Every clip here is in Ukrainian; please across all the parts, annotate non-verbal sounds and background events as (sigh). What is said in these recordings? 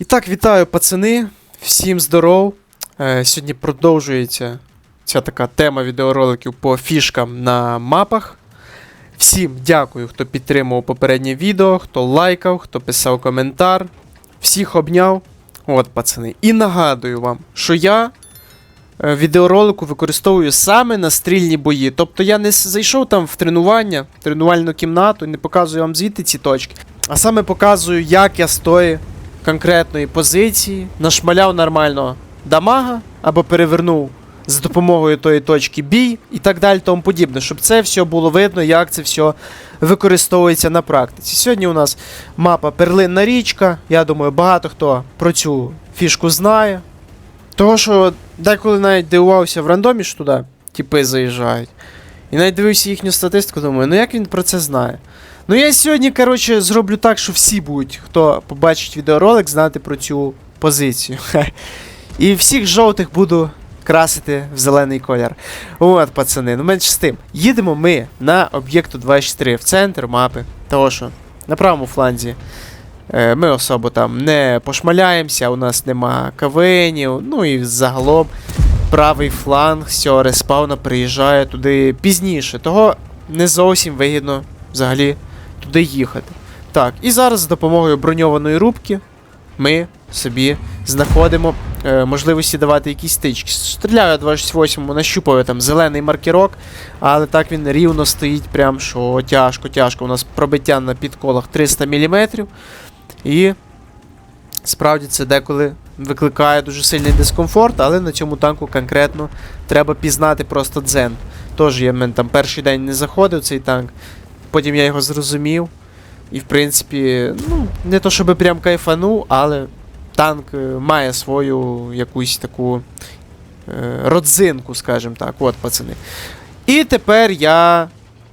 І так, вітаю, пацани. Всім здоров. Е, сьогодні продовжується ця така тема відеороликів по фішкам на мапах. Всім дякую, хто підтримував попереднє відео, хто лайкав, хто писав коментар. Всіх обняв. От, пацани. І нагадую вам, що я е, відеоролику використовую саме на стрільні бої. Тобто я не зайшов там в тренування, в тренувальну кімнату і не показую вам звідти ці точки. А саме показую, як я з тої конкретної позиції нашмаляв нормально дамага або перевернув з допомогою тої точки бій і так далі, тому подібне, щоб це все було видно, як це все використовується на практиці. Сьогодні у нас мапа Перлинна річка. Я думаю, багато хто про цю фішку знає. Того, що деколи навіть дивувався в рандомі, що туди тіпи заїжджають. І навіть дивився їхню статистику, думаю, ну як він про це знає? Ну я сьогодні, коротше, зроблю так, що всі будуть, хто побачить відеоролик, знати про цю позицію. (laughs) І всіх жовтих буду красити в зелений колір. От, пацани, ну менше з тим. Їдемо ми на об'єкту 24 в центр мапи. Того що на правому фланзі е, ми особо там не пошмаляємося, у нас нема кавенів, ну і загалом правий фланг з цього респауна приїжджає туди пізніше. Того не зовсім вигідно взагалі туди їхати. Так, і зараз з допомогою броньованої рубки ми собі знаходимо е, можливості давати якісь стички. Стріляю 28-му, нащупаю там зелений маркерок, але так він рівно стоїть, прям що тяжко, тяжко. У нас пробиття на підколах 300 мм. І справді це деколи викликає дуже сильний дискомфорт, але на цьому танку конкретно треба пізнати просто дзен. Тож я в мене там перший день не заходив цей танк, потім я його зрозумів. І в принципі, ну, не то щоб прям кайфанув, але танк е, має свою якусь таку е, родзинку, скажімо так. От, пацани. І тепер я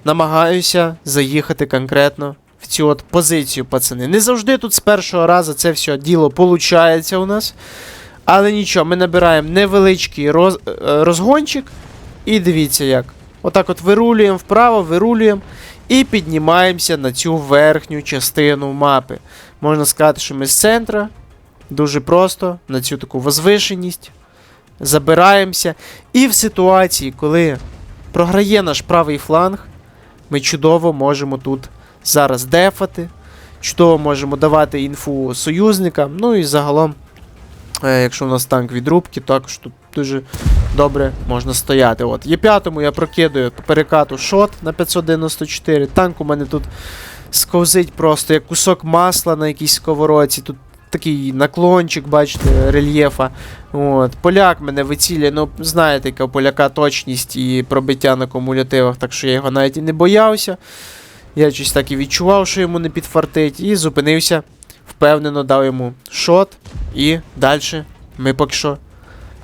намагаюся заїхати конкретно в цю от позицію, пацани. Не завжди тут з першого разу це все діло виходить у нас. Але нічого, ми набираємо невеличкий роз, е, розгончик. І дивіться як. Отак от вирулюємо вправо, вирулюємо і піднімаємося на цю верхню частину мапи. Можна сказати, що ми з центра. Дуже просто на цю таку возвишеність. Забираємося. І в ситуації, коли програє наш правий фланг, ми чудово можемо тут зараз дефати. Чудово можемо давати інфу союзникам. Ну і загалом, е, якщо у нас танк від рубки, також тут дуже добре можна стояти. От. Є п'ятому я прокидаю по перекату шот на 594. Танк у мене тут сковзить просто як кусок масла на якійсь сковородці. Тут такий наклончик, бачите, рельєфа. От. Поляк мене вицілює, ну знаєте, яка у поляка точність і пробиття на кумулятивах, так що я його навіть і не боявся. Я щось так і відчував, що йому не підфартить, і зупинився, впевнено дав йому шот. І далі ми поки що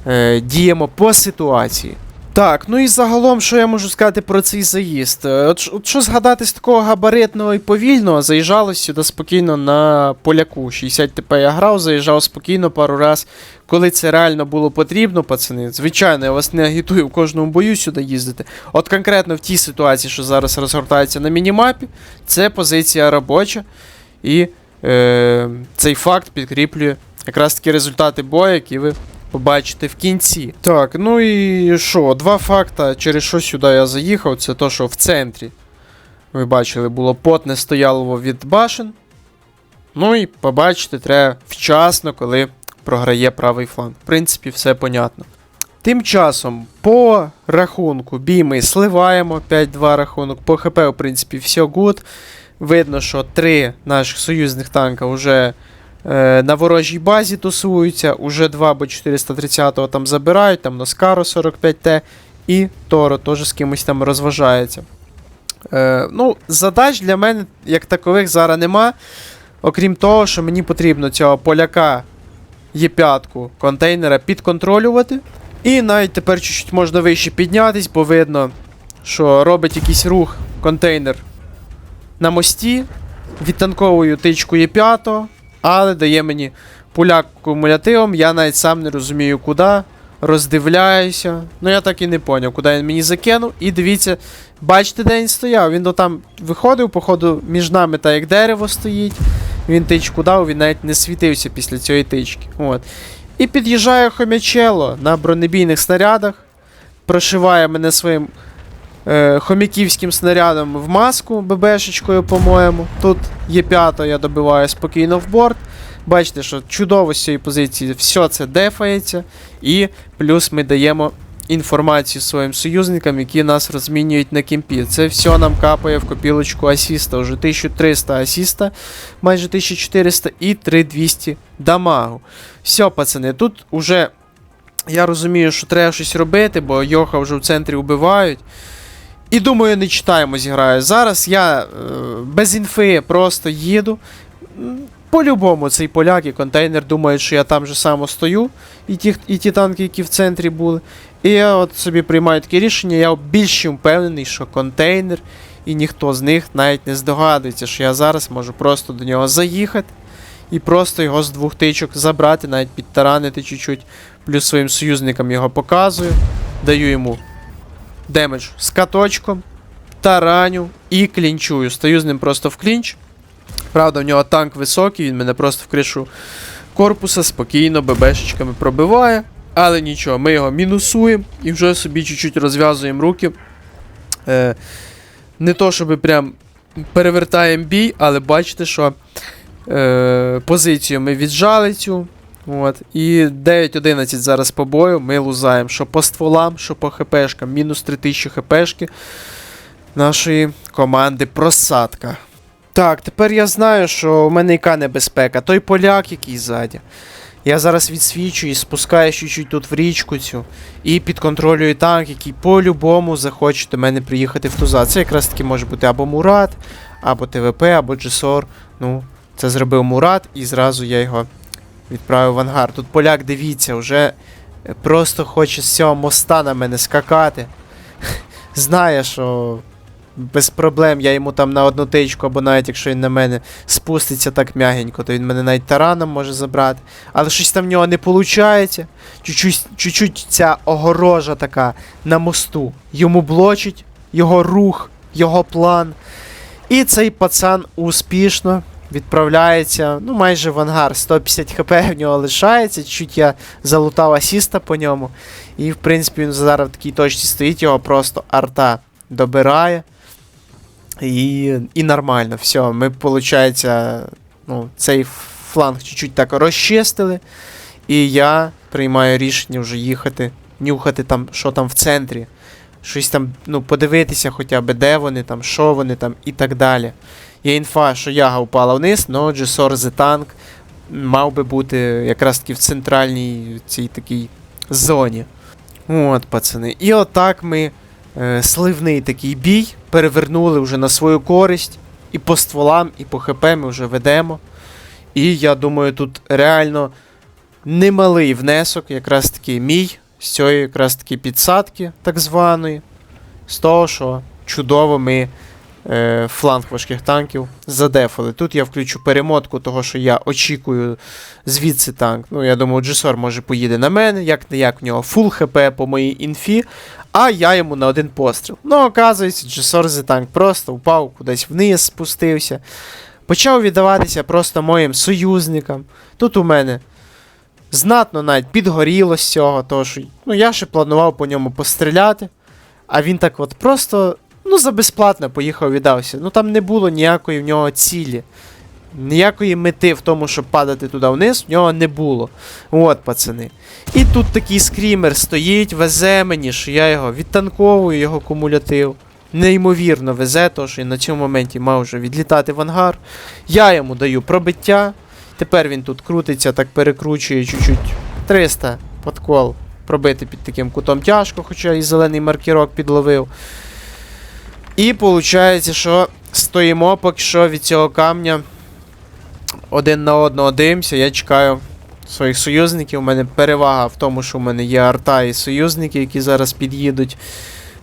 е, діємо по ситуації. Так, ну і загалом, що я можу сказати про цей заїзд? Е, От, от що згадати з такого габаритного і повільного, заїжджалось сюди спокійно на поляку. 60 ТП я грав, заїжджав спокійно пару раз, коли це реально було потрібно, пацани. Звичайно, я вас не агітую в кожному бою сюди їздити. От конкретно в тій ситуації, що зараз розгортається на мінімапі, це позиція робоча. І е, цей факт підкріплює якраз такі результати бою, які ви побачите в кінці. Так, ну і що? Два факта, через що сюди я заїхав, це то, що в центрі. Ви бачили, було потне стоялово від башен. Ну і побачите, треба вчасно, коли програє правий фланг. В принципі, все понятно. Тим часом, по рахунку, бій ми сливаємо 5-2 рахунок. По ХП, в принципі, все гуд. Видно, що три наших союзних танка вже на ворожій базі тусуються. Уже два бо 430-го там забирають, там Наскаро 45Т і Торо теж з кимось там розважається. Е, ну, задач для мене, як такових, зараз нема. Окрім того, що мені потрібно цього поляка Є5 контейнера підконтролювати. І навіть тепер чуть-чуть можна вище піднятись, бо видно, що робить якийсь рух контейнер на мості. Відтанковую тичку Є5, але дає мені пуляк кумулятивом. Я навіть сам не розумію, куди. Роздивляюся. Ну я так і не поняв, куди він мені закинув. І дивіться, бачите, де він стояв. Він там виходив, походу, між нами та як дерево стоїть. Він тичку дав, він навіть не світився після цієї тички. От. І під'їжджає хомячело на бронебійних снарядах, прошиває мене своїм е, хомяківським снарядом в маску ББшечкою, по-моєму. Тут є п'ято, я добиваю спокійно в борт. Бачите, що чудово з цієї позиції все це дефається. І плюс ми даємо інформацію своїм союзникам, які нас розмінюють на кемпі. Це все нам капає в копілочку асіста. Уже 1300 асіста, майже 1400 і 3200 дамагу. Все, пацани, тут уже я розумію, що треба щось робити, бо Йоха вже в центрі вбивають. І думаю, не читаємо, зіграю. Зараз я е, без інфи просто їду. По-любому цей поляк і контейнер думають, що я там же само стою, і ті, і ті танки, які в центрі були. І я от собі приймаю таке рішення, я більш впевнений, що контейнер, і ніхто з них навіть не здогадується, що я зараз можу просто до нього заїхати і просто його з двох тичок забрати, навіть підтаранити чуть-чуть. Плюс своїм союзникам його показую, даю йому демедж з каточком, тараню і клінчую. Стою з ним просто в клінч. Правда, в нього танк високий, він мене просто в кришу корпуса спокійно ББшечками пробиває. Але нічого, ми його мінусуємо і вже собі чуть-чуть розв'язуємо руки. Е, не то, щоб прям перевертаємо бій, але бачите, що е, позицію ми віджали цю. От. І 9-11 зараз по бою ми лузаємо, що по стволам, що по хпшкам. Мінус 3000 хпшки нашої команди просадка. Так, тепер я знаю, що в мене яка небезпека. Той поляк, який ззаді. Я зараз відсвічую і спускаю чуть-чуть тут в річку цю. І підконтролюю танк, який по-любому захоче до мене приїхати в туза. Це якраз таки може бути або Мурат, або ТВП, або Джесор. Ну, це зробив Мурат, і зразу я його відправив в ангар. Тут поляк, дивіться, вже просто хоче з цього моста на мене скакати. (laughs) Знає, що без проблем я йому там на одну тичку, або навіть якщо він на мене спуститься так м'ягенько, то він мене навіть тараном може забрати. Але щось там в нього не виходить. Чуть-чуть, чуть-чуть ця огорожа така на мосту. Йому блочить його рух, його план. І цей пацан успішно відправляється, ну, майже в ангар. 150 хп в нього лишається. Чуть я залутав асіста по ньому. І, в принципі, він зараз в такій точці стоїть, його просто арта добирає. І, і нормально, все. Ми, виходить, ну, цей фланг чуть-чуть так розчистили. І я приймаю рішення вже їхати, нюхати там, що там в центрі. Щось там, ну, подивитися хоча б, де вони там, що вони там і так далі. Є інфа, що яга впала вниз, но Джесор The Tank мав би бути якраз таки в центральній цій такій зоні. От, пацани. І отак ми е, сливний такий бій перевернули вже на свою користь. І по стволам, і по ХП ми вже ведемо. І я думаю, тут реально немалий внесок, якраз таки мій, з цієї якраз таки підсадки, так званої. З того, що чудово ми фланг важких танків задефали. Тут я включу перемотку того, що я очікую звідси танк. Ну, я думаю, Джесор може поїде на мене, як не як в нього фул хп по моїй інфі, а я йому на один постріл. Ну, оказується, Джесор за танк просто впав кудись вниз, спустився. Почав віддаватися просто моїм союзникам. Тут у мене знатно навіть підгоріло з цього, тому що ну, я ще планував по ньому постріляти. А він так от просто, ну, за безплатно поїхав віддався. Ну там не було ніякої в нього цілі. Ніякої мети в тому, щоб падати туди вниз, в нього не було. От, пацани. І тут такий скрімер стоїть, везе мені, що я його відтанковую, його кумулятив. Неймовірно везе, то що на цьому моменті мав вже відлітати в ангар. Я йому даю пробиття. Тепер він тут крутиться, так перекручує чуть-чуть. 300 подкол. Пробити під таким кутом тяжко, хоча і зелений маркерок підловив. І виходить, що стоїмо поки що від цього камня один на одного дивимося. Я чекаю своїх союзників. У мене перевага в тому, що в мене є арта і союзники, які зараз під'їдуть.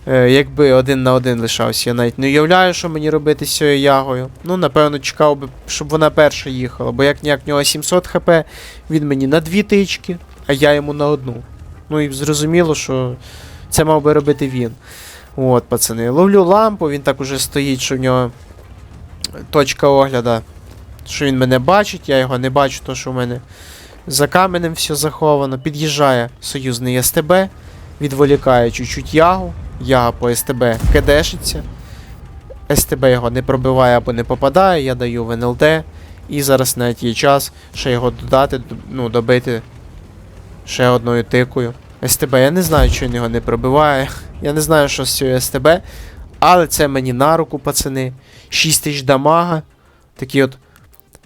Е, якби один на один лишався, я навіть не уявляю, що мені робити з цією ягою. Ну, напевно, чекав би, щоб вона перша їхала, бо як ніяк в нього 700 хп, він мені на дві тички, а я йому на одну. Ну і зрозуміло, що це мав би робити він. От, пацани. Ловлю лампу, він так уже стоїть, що в нього точка огляда що він мене бачить, я його не бачу, то що в мене за каменем все заховано. Під'їжджає союзний СТБ, відволікає чуть-чуть ягу, яга по СТБ кедешиться. СТБ його не пробиває або не попадає, я даю в НЛД. І зараз навіть є час ще його додати, ну, добити ще одною тикою. СТБ, я не знаю, що він його не пробиває. Я не знаю, що з цього СТБ. Але це мені на руку, пацани. 6 тисяч дамага. Такий от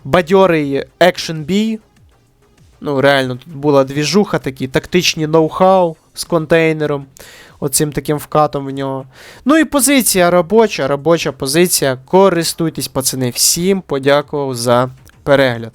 бадьорий екшен бій. Ну, реально, тут була двіжуха, такі тактичні ноу-хау з контейнером. Оцим таким вкатом в нього. Ну і позиція робоча, робоча позиція. Користуйтесь, пацани. Всім подякував за перегляд.